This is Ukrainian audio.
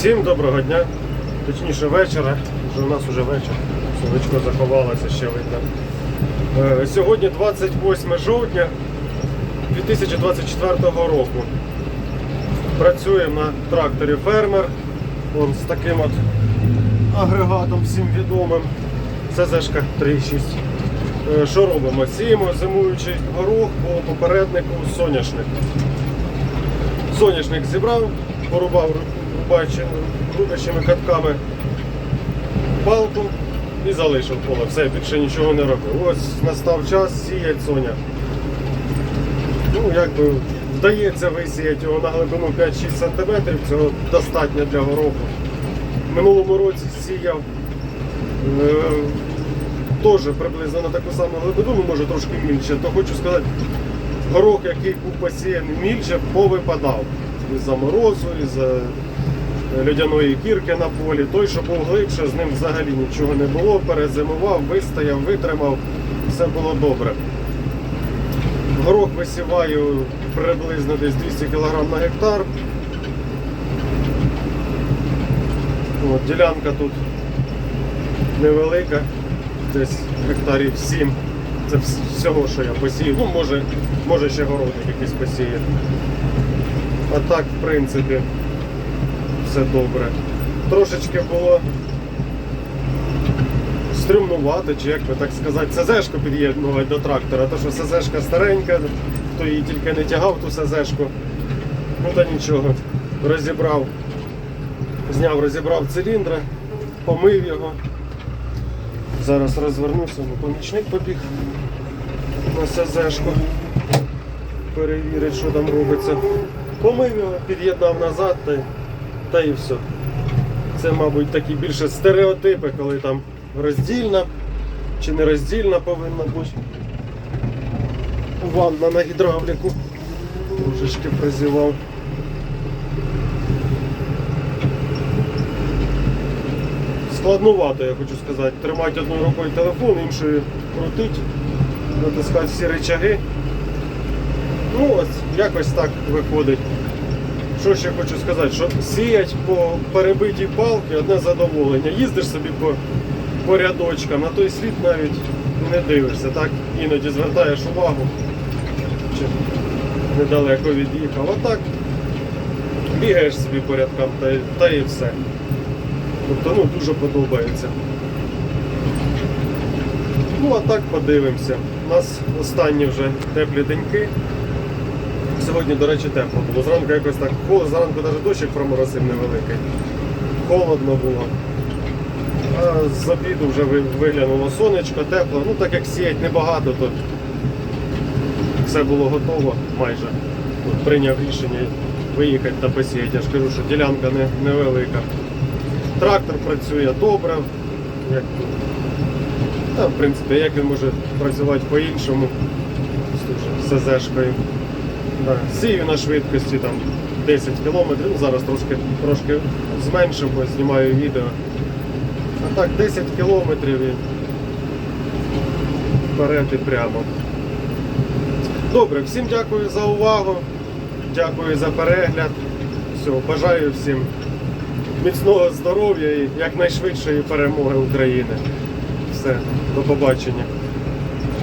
Всім доброго дня, точніше вечора, вже у нас вже вечір, сонечко заховалося, ще видно. Е, Сьогодні 28 жовтня 2024 року. Працюємо на тракторі фермер. Вон з таким от агрегатом всім відомим. СЗшка 3.6. Е, Що робимо? Сіємо зимуючий горох по попереднику соняшник. Соняшник зібрав, порубав рубячими катками палку і залишив поле. Все, більше нічого не робив. Ось настав час сіять соня. Ну, якби вдається висіяти його на глибину 5-6 см, цього достатньо для гороху. Минулому році сіяв е, теж приблизно на таку саму глибину, ну може трошки більше, то хочу сказати, горох, який був посіяний мільче, повипадав із-за морозу, із-за льодяної кірки на полі. Той, що був глибше, з ним взагалі нічого не було. Перезимував, вистояв, витримав, все було добре. Горох висіваю приблизно десь 200 кг на гектар. От, ділянка тут невелика, десь гектарів 7. Це всього, що я посію. Ну, може, може ще городник якийсь посіє. А так, в принципі, все добре. Трошечки було стримнувати, чи як би так сказати, СЗшку під'єднувати до трактора, то що СЗшка старенька, хто її тільки не тягав, ту СЗшку. Ну та нічого. Розібрав, зняв, розібрав циліндра, помив його. Зараз розвернуся, ну, помічник побіг на СЗшку. Перевірить, що там робиться. Помив його, під'єднав назад та, та і все. Це, мабуть, такі більше стереотипи, коли там роздільна чи не роздільна повинна бути. Ванна на гідравліку. Трошечки призівав. Складнувато, я хочу сказати. Тримати одною рукою телефон, іншою крутить, натискати всі речаги. Ну ось, якось так виходить. Що ще хочу сказати, що сіять по перебитій палки одне задоволення. Їздиш собі по, по рядочкам, на той слід навіть не дивишся. Так іноді звертаєш увагу, чи недалеко від'їхав. А так бігаєш собі по рядкам та, та і все. Тобто ну, дуже подобається. Ну а так подивимося. У нас останні вже теплі деньки. Сьогодні, до речі, тепло було. Зранку якось так холодно, зранку навіть дощик проморосив невеликий. Холодно було. А з обіду вже виглянуло сонечко, тепло. Ну так як сіять небагато, то все було готово майже. От прийняв рішення виїхати та посіяти. Я ж кажу, що ділянка не, невелика. Трактор працює добре. Як, та, в принципі, як він може працювати по-іншому з СЗшкою. Сію на швидкості там 10 км, ну зараз трошки, трошки зменшив, бо знімаю відео. А так 10 кілометрів і вперед і прямо. Добре, всім дякую за увагу, дякую за перегляд. Все, бажаю всім міцного здоров'я і якнайшвидшої перемоги України. Все, до побачення.